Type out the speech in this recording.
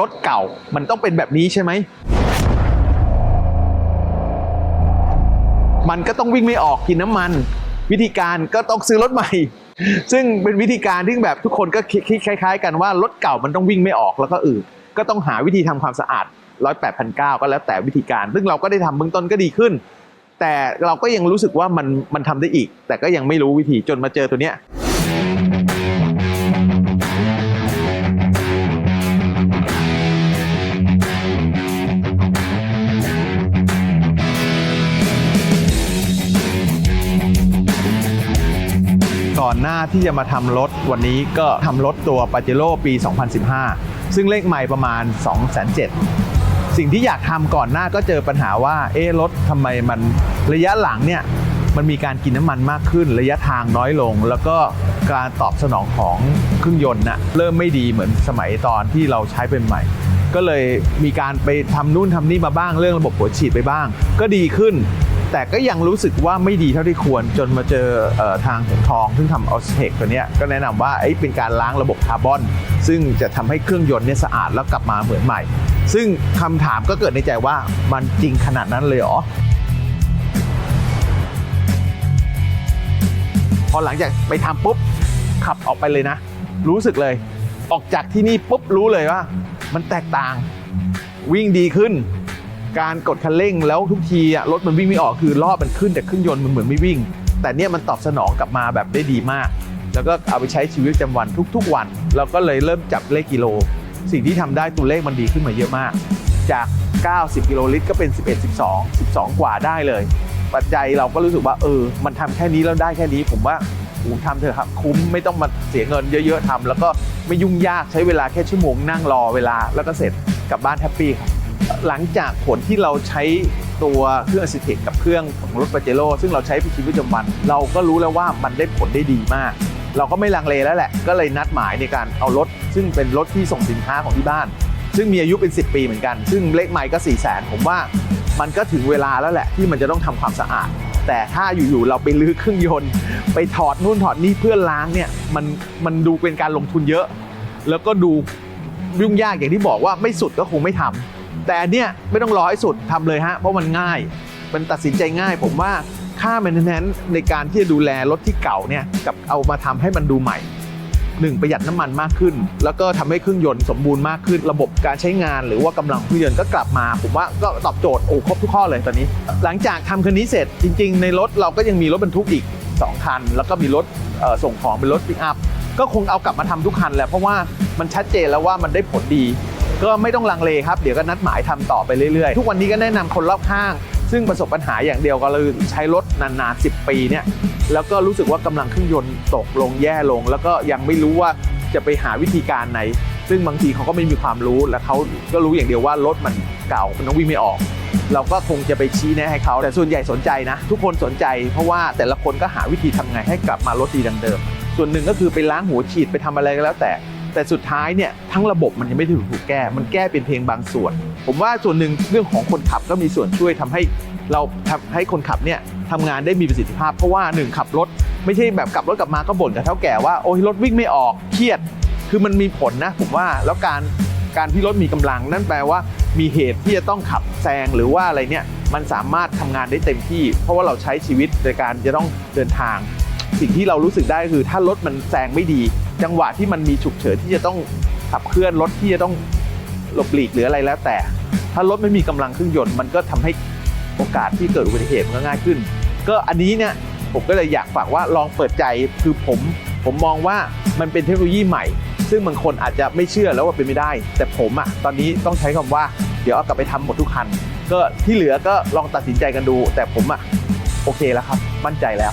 รถเก่ามันต้องเป็นแบบนี้ใช่ไหม มันก็ต้องวิ่งไม่ออกกินน้ำมัน วิธีการก็ต้องซื้อรถใหม่ ซึ่งเป็นวิธีการที่แบบทุกคนก็คิดคล้าย ๆ กันว่ารถเก่ามันต้องวิ่งไม่ออกแล้วก็อืดก็ต้องหาวิธีทำความสะอาดร้อยแปดพันเก้าก็แล้วแต่วิธีการ ซึ่งเราก็ได้ทำเบื้องต้นก็ดีขึ้น แต่เราก็ยังรู้สึกว่ามันมันทำได้อีก แต่ก็ยังไม่รู้วิธีจนมาเจอตัวเนี้ย หน้าที่จะมาทำรถวันนี้ก็ทำรถตัวปาเจโร่ปี 2015 ซึ่งเลขใหม่ประมาณ2,700,000สิ่งที่อยากทำก่อนหน้าก็เจอปัญหาว่า เอ๊รถทำไมมันระยะหลังเนี่ยมันมีการกินน้ำมันมากขึ้น ระยะทางน้อยลง แล้วก็การตอบสนองของเครื่องยนต์น่ะเริ่มไม่ดีเหมือนสมัยตอนที่เราใช้เป็นใหม่ ก็เลยมีการไปทำนู่นทำนี่มาบ้างเรื่องระบบหัวฉีดไปบ้าง ก็ดีขึ้น แต่ก็ยังรู้สึกว่าไม่ดีเท่าที่ควรจนมาเจออทางหงทอง ซึ่งทำออสเทคตัวนี้ก็แนะนำว่าเเป็นการล้างระบบคาร์บอน ซึ่งจะทำให้เครื่องยนต์เนี่ยสะอาดแล้วกลับมาเหมือนใหม่ ซึ่งคำถามก็เกิดในใจว่ามันจริงขนาดนั้นเลยเหรอพอหลังจากไปทำปุ๊บขับออกไปเลยนะ รู้สึกเลย ออกจากที่นี่ปุ๊บรู้เลยว่า มันแตกต่าง วิ่งดีขึ้น การกดคันเร่งแล้วทุกทีอะรถมันวิ่งไม่ออกคือรอมันขึ้นแต่เครื่องยนต์มันเหมือนไม่วิ่ง แต่เนี่ยมันตอบสนองกลับมาแบบได้ดีมาก แล้วก็เอาไปใช้ชีวิตประจำวันทุก ๆ วัน เราก็เลยเริ่มจับเลขกิโล สิ่งที่ทำได้ตัวเลขมันดีขึ้นมาเยอะมาก จาก 90 กิโลลิตรก็เป็น 11 12 12 กว่าได้เลย ปัจจัยเราก็รู้สึกว่าเออ มันทำแค่นี้แล้วได้แค่นี้ ผมว่าโอ้ทำเถอะครับคุ้มไม่ต้องมาเสียเงินเยอะๆทำแล้วก็ไม่ยุ่งยากใช้เวลาแค่ชั่วโมงนั่งรอเวลาแล้วก็เสร็จกลับบ้านแฮปปี้ครับ หลังจากผลที่เราใช้ตัวเครื่องอสิเทคกับเครื่องของรถปาเจโร่ซึ่งเราใช้ในชีวิตประจำวัน เราก็รู้แล้วว่ามันได้ผลได้ดีมาก เราก็ไม่ลังเลแล้วแหละ ก็เลยนัดหมายในการเอารถ ซึ่งเป็นรถที่ส่งสินค้าของที่บ้าน ซึ่งมีอายุเป็น 10 ปีเหมือนกัน ซึ่งเลขไมล์ก็4 0 0แสนผมว่ามันก็ถึงเวลาแล้วแหละ ที่มันจะต้องทำความสะอาด แต่ถ้าอยู่ๆเราไปลื้อเครื่องยนต์ ไปถอดนู่นถอดนี่เพื่อล้างเนี่ยมันมันดูเป็นการลงทุนเยอะ แล้วก็ดูยุ่งยากอย่างที่บอกว่าไม่สุดก็คงไม่ทำ แต่อันเนี้ยไม่ต้องรอให้สุดทำเลยฮะ เพราะมันง่าย มันตัดสินใจง่าย ผมว่าค่า maintenance ในการที่จะดูแลรถที่เก่าเนี่ยกับเอามาทำให้มันดูใหม่หนึ่งประหยัดน้ำมันมากขึ้น แล้วก็ทำให้เครื่องยนต์สมบูรณ์มากขึ้น ระบบการใช้งานหรือว่ากำลังเครื่องยนต์ก็กลับมา ผมว่าก็ตอบโจทย์โอ้ครบทุกข้อเลยตอนนี้ หลังจากทำคันนี้เสร็จจริง ๆ ในรถเราก็ยังมีรถบรรทุกอีก 2 คัน แล้วก็มีรถส่งของเป็นรถปิกอัพก็คงเอากลับมาทำทุกคันแหละเพราะว่ามันชัดเจนแล้วว่ามันได้ผลดี ก็ไม่ต้องลังเลครับเดี๋ยวก็นัดหมายทำต่อไปเรื่อยๆ ทุกวันนี้ก็แนะนำคนรอบข้าง ซึ่งประสบปัญหาอย่างเดียวก็เลยใช้รถนานๆ10 ปีเนี่ยแล้วก็รู้สึกว่ากำลังเครื่องยนต์ตกลงแย่ลง แล้วก็ยังไม่รู้ว่าจะไปหาวิธีการไหน ซึ่งบางทีเขาก็ไม่มีความรู้และเขาก็รู้อย่างเดียวว่ารถมันเก่ามันต้องวิ่งไม่ออก เราก็คงจะไปชี้แนะให้เขาแต่ส่วนใหญ่สนใจนะ ทุกคนสนใจ เพราะว่าแต่ละคนก็หาวิธีทำไงให้กลับมารถดีดังเดิม ส่วนหนึ่งก็คือไปล้างหัวฉีดไปทำอะไรก็แล้วแต่ แต่สุดท้ายเนี่ยทั้งระบบมันยังไม่ถูกแก้ มันแก้เป็นเพียงบางส่วน ผมว่าส่วนหนึ่งเรื่องของคนขับก็มีส่วนช่วยทำให้เราทำให้คนขับเนี่ยทำงานได้มีประสิทธิภาพ เพราะว่าหนึ่งขับรถ ไม่ใช่แบบกลับรถกลับมาก็บ่นกับเท่าแก่ว่าโอ้ยรถวิ่งไม่ออกเครียด คือมันมีผลนะผมว่าแล้วการการที่รถมีกำลัง นั่นแปลว่ามีเหตุที่จะต้องขับแซงหรือว่าอะไรเนี่ยมันสามารถทำงานได้เต็มที่ เพราะว่าเราใช้ชีวิตโดยการจะต้องเดินทาง สิ่งที่เรารู้สึกได้คือถ้ารถมันแซงไม่ดี จังหวะที่มันมีฉุกเฉินที่จะต้องขับเคลื่อนรถที่จะต้องหลบหลีกหรืออะไรแล้วแต่ ถ้ารถไม่มีกำลังเครื่องยนต์มันก็ทำให้โอกาสที่เกิดอุบัติเหตุมันก็ง่ายขึ้น ก็อันนี้เนี่ยผมก็เลยอยากฝากว่าลองเปิดใจคือผมผมมองว่ามันเป็นเทคโนโลยีใหม่ ซึ่งบางคนอาจจะไม่เชื่อแล้วว่าเป็นไม่ได้ แต่ผมอะตอนนี้ต้องใช้คำว่าเดี๋ยวเอากลับไปทำหมดทุกคัน ก็ที่เหลือก็ลองตัดสินใจกันดู แต่ผมอะโอเคแล้วครับ มั่นใจแล้ว